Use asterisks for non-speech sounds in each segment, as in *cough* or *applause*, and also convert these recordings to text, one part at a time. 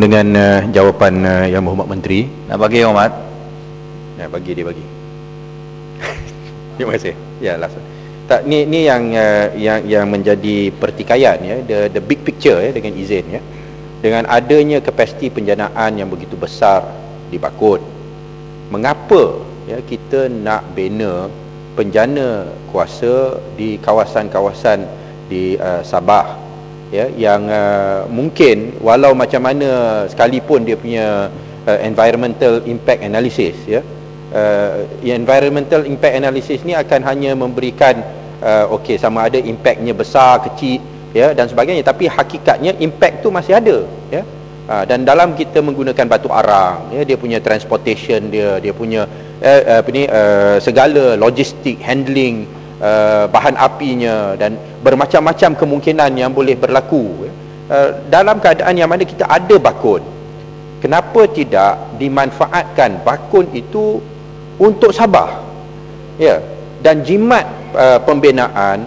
dengan uh, jawapan uh, Yang Berhormat Menteri. Nak bagi Yang Hormat? Ya, bagi dia bagi. *laughs* Terima kasih. Ya, last one. Tak ni ni yang uh, yang yang menjadi pertikaian ya, the the big picture ya dengan izin ya. Dengan adanya kapasiti penjanaan yang begitu besar di Bakun. Mengapa ya kita nak bina penjana kuasa di kawasan-kawasan di uh, Sabah ya yang uh, mungkin walau macam mana sekalipun dia punya uh, environmental impact analysis ya uh, environmental impact analysis ni akan hanya memberikan uh, okey sama ada impactnya besar kecil ya dan sebagainya. Tapi hakikatnya impact tu masih ada ya. Uh, dan dalam kita menggunakan batu arang ya dia punya transportation dia dia punya uh, apa ni uh, segala logistik handling uh, bahan apinya dan bermacam-macam kemungkinan yang boleh berlaku. Uh, dalam keadaan yang mana kita ada bakun kenapa tidak dimanfaatkan bakun itu untuk Sabah? Ya dan jimat uh, pembinaan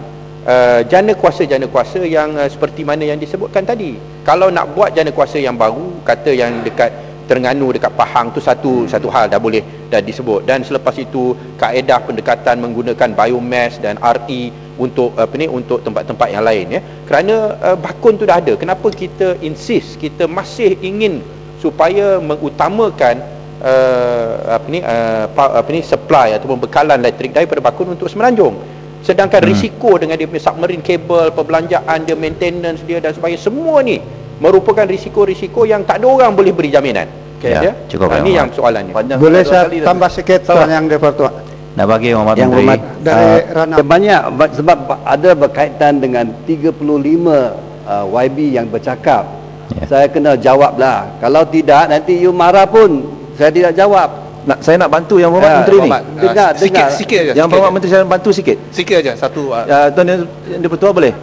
jana kuasa jana kuasa yang seperti mana yang disebutkan tadi. Kalau nak buat jana kuasa yang baru kata yang dekat Terengganu dekat Pahang tu satu satu hal dah boleh dah disebut dan selepas itu kaedah pendekatan menggunakan biomass dan RE untuk apa ni untuk tempat-tempat yang lain ya kerana uh, bakun tu dah ada kenapa kita insist kita masih ingin supaya mengutamakan uh, apa ni uh, apa ni supply ataupun bekalan elektrik daripada bakun untuk semenanjung sedangkan hmm. risiko dengan dia punya submarine cable perbelanjaan dia maintenance dia dan sebagainya semua ni merupakan risiko-risiko yang tak ada orang boleh beri jaminan. Okay, ya, ya? Cukup ha, ini yang soalannya. Panjang boleh saya tambah sikit soalan yang dipertuan. Nak bagi Muhammad yang Menteri. Muhammad dari uh, Rana. Banyak sebab ada berkaitan dengan 35 uh, YB yang bercakap. Yeah. Saya kena jawablah. Kalau tidak nanti you marah pun saya tidak jawab. Nak, saya nak bantu yang Muhammad ya, Menteri Muhammad. ni. Dengar, sikit, dengar. Sikit aja. Yang Muhammad Menteri saya bantu sikit. Sikit aja satu. Uh, ya, tuan yang dipertua boleh?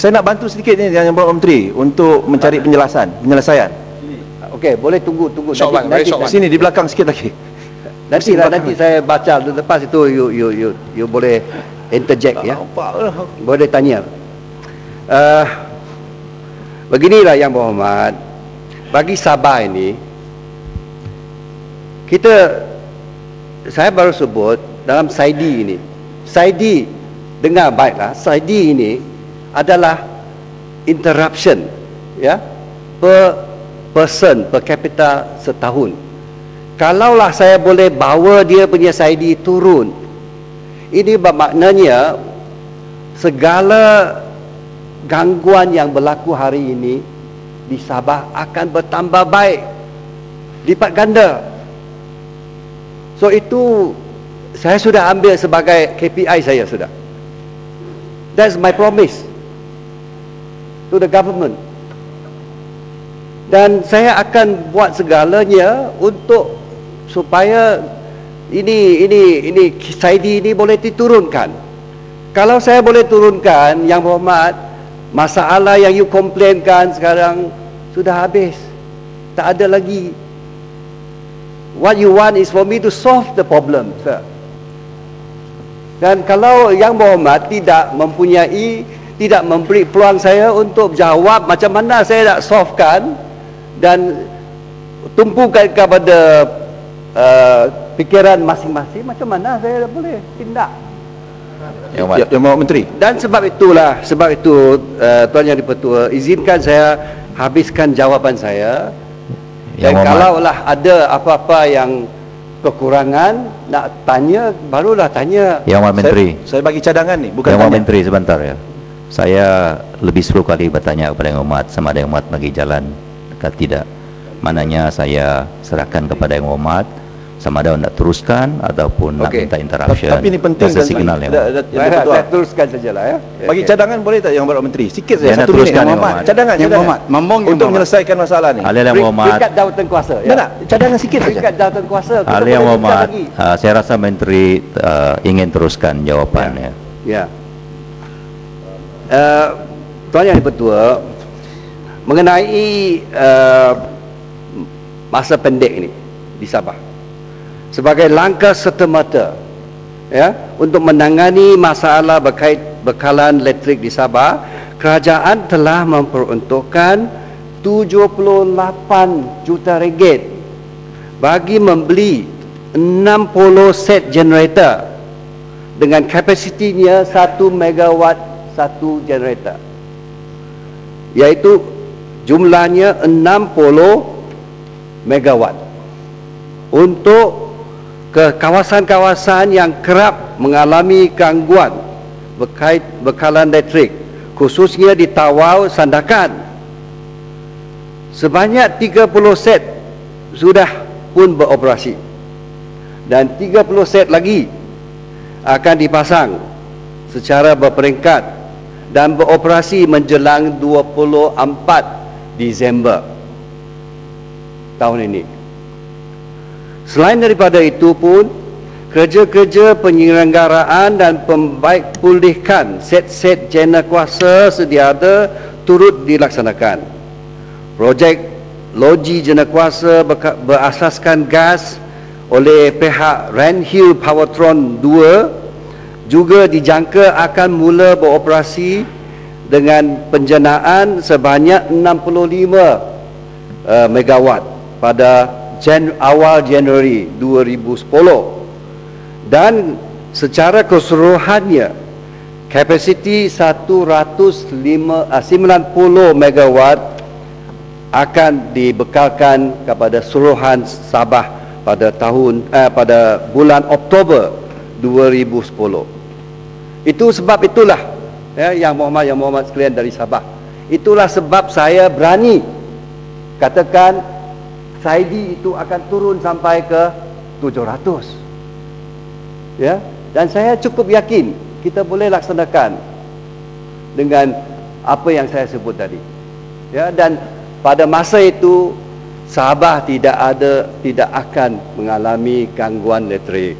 Saya nak bantu sedikit ni yang Bapak Menteri untuk mencari penjelasan, penyelesaian. Okey, boleh tunggu tunggu short nanti, nanti, nanti sini di belakang sikit lagi. Nanti lah nanti saya baca lepas itu you you you you boleh interject ya. Boleh tanya. Uh, beginilah yang berhormat. Bagi Sabah ini kita saya baru sebut dalam Saidi ini. Saidi dengar baiklah, Saidi ini adalah interruption ya per person per capita setahun. Kalaulah saya boleh bawa dia punya SID turun ini bermaknanya segala gangguan yang berlaku hari ini di Sabah akan bertambah baik. Lipat ganda. So itu saya sudah ambil sebagai KPI saya sudah. That's my promise to the government dan saya akan buat segalanya untuk supaya ini ini ini SID ini boleh diturunkan. Kalau saya boleh turunkan yang berhormat masalah yang you komplainkan sekarang sudah habis. Tak ada lagi. What you want is for me to solve the problem sir. dan kalau yang berhormat tidak mempunyai tidak memberi peluang saya untuk jawab macam mana saya nak solvekan dan tumpukan kepada uh, fikiran masing-masing macam mana saya boleh tindak? Yang ya, yang mau menteri. Dan sebab itulah sebab itu uh, tuan yang dipertua izinkan saya habiskan jawapan saya. Yang dan kalaulah ada apa-apa yang kekurangan nak tanya barulah tanya. Yang menteri saya, saya bagi cadangan ni bukan yang menteri sebentar ya. Saya lebih 10 kali bertanya kepada yang umat sama ada yang umat bagi jalan atau tidak. Mananya saya serahkan kepada yang umat sama ada nak teruskan ataupun okay. nak minta interruption. tapi ini penting dan signal yang da, da, da, saya teruskan sajalah ya. Bagi okay. cadangan boleh tak yang Bapak Menteri? Sikit saja satu minit. Yang umat cadangan yang umat memang untuk menyelesaikan masalah ni. Ahli yang umat dekat jawatan kuasa ya. Tak cadangan sikit saja. Dekat jawatan kuasa ahli yang umat uh, saya rasa menteri uh, ingin teruskan jawapannya. Ya, ya. Uh, tuan yang dipertua mengenai uh, masa pendek ini di Sabah. Sebagai langkah serta-merta ya untuk menangani masalah berkait bekalan elektrik di Sabah kerajaan telah memperuntukkan 78 juta ringgit bagi membeli 60 set generator dengan kapasitinya 1 megawatt satu generator iaitu jumlahnya 60 megawatt. Untuk ke kawasan-kawasan yang kerap mengalami gangguan berkait bekalan elektrik khususnya di Tawau Sandakan. Sebanyak 30 set sudah pun beroperasi. Dan 30 set lagi akan dipasang secara berperingkat dan beroperasi menjelang 24 Disember tahun ini. Selain daripada itu pun, kerja-kerja penyelenggaraan dan pembaik pulihkan set-set jena kuasa sedia ada turut dilaksanakan. Projek loji jena kuasa berasaskan gas oleh pihak Hill Powertron 2 juga dijangka akan mula beroperasi dengan penjenaan sebanyak 65 uh, megawatt pada Jan awal Januari 2010 dan secara keseluruhannya kapasiti 105 90 megawatt akan dibekalkan kepada seluruhan Sabah pada tahun eh, pada bulan Oktober 2010. Itu sebab itulah ya yang Muhammad yang Muhammad sekalian dari Sabah. Itulah sebab saya berani katakan Saidi itu akan turun sampai ke 700 ya dan saya cukup yakin kita boleh laksanakan dengan apa yang saya sebut tadi. Ya dan pada masa itu Sabah tidak ada tidak akan mengalami gangguan elektrik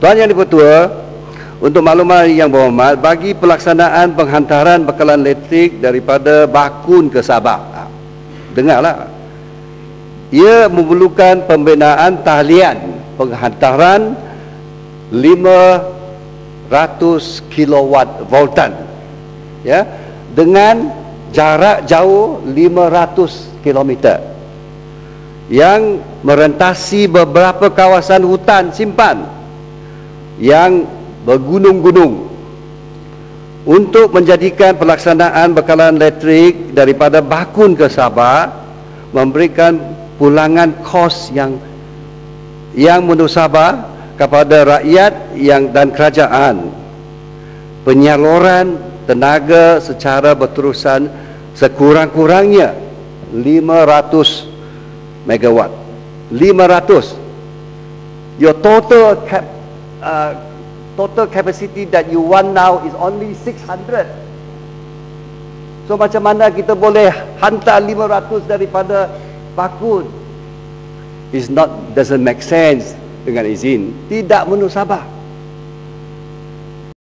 Tuan Yang Dipertua untuk maklumat yang berhormat bagi pelaksanaan penghantaran bekalan elektrik daripada Bakun ke Sabah. Ha, dengarlah. Ia memerlukan pembinaan talian penghantaran 500 kilowatt voltan ya dengan jarak jauh 500 kilometer yang merentasi beberapa kawasan hutan simpan yang bergunung-gunung untuk menjadikan pelaksanaan bekalan elektrik daripada Bakun ke Sabah memberikan pulangan kos yang yang menusabah kepada rakyat yang dan kerajaan. Penyaluran tenaga secara berterusan sekurang-kurangnya 500 megawatt. 500 your total cap, uh, total capacity that you want now is only 600 so macam mana kita boleh hantar 500 daripada Bakun? Is not doesn't make sense dengan izin. Tidak menusabah